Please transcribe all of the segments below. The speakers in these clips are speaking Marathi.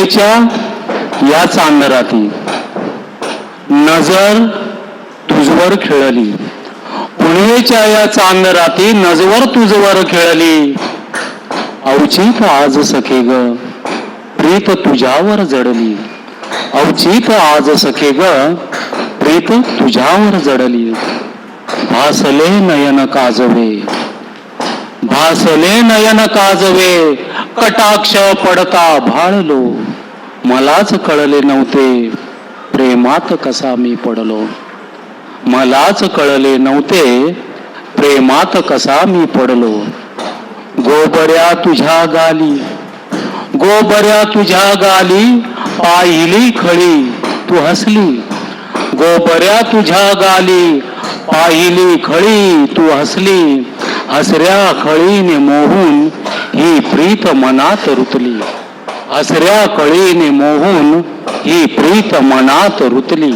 पुणेच्या या चांदराती नजर तुझवर खेळली. पुणेच्या या चांदराती नजवर तुझवर खेळली. अवचित आज सखे ग प्रीत तुझ्यावर जडली. अवचित आज सखे ग प्रीत तुझ्यावर जडली. भासले नयन काजवे भासले नयन काजवे कटाक्ष पडता भाळलो. मलाच कळले नव्हते प्रेमात कसा मी पडलो. मलाच कळले नव्हते प्रेमात कसा मी पडलो. गोबऱ्या तुझ्या गाली गोबऱ्या तुझ्या गाली पाहिली खळी तू हसली. गोबऱ्या तुझ्या गाली पाहिली खळी तू हसली. असऱ्या कळीने मोहून ही प्रीत मनात रुतली. असऱ्या कळीने मोहून ही प्रीत मनात रुतली.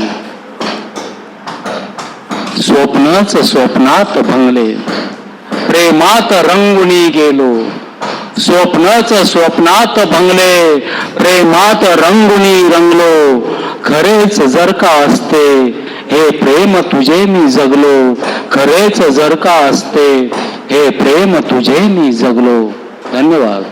स्वप्नच स्वप्नात भंगले. प्रेमात रंगुनी गेलो. स्वप्नच स्वप्नात भंगले. प्रेमात रंगुनी रंगलो. खरेच जर का असते हे प्रेम तुझे मी जगलो. खरेच जर का असते हे प्रेम तुझे मी जगलो धन्यवाद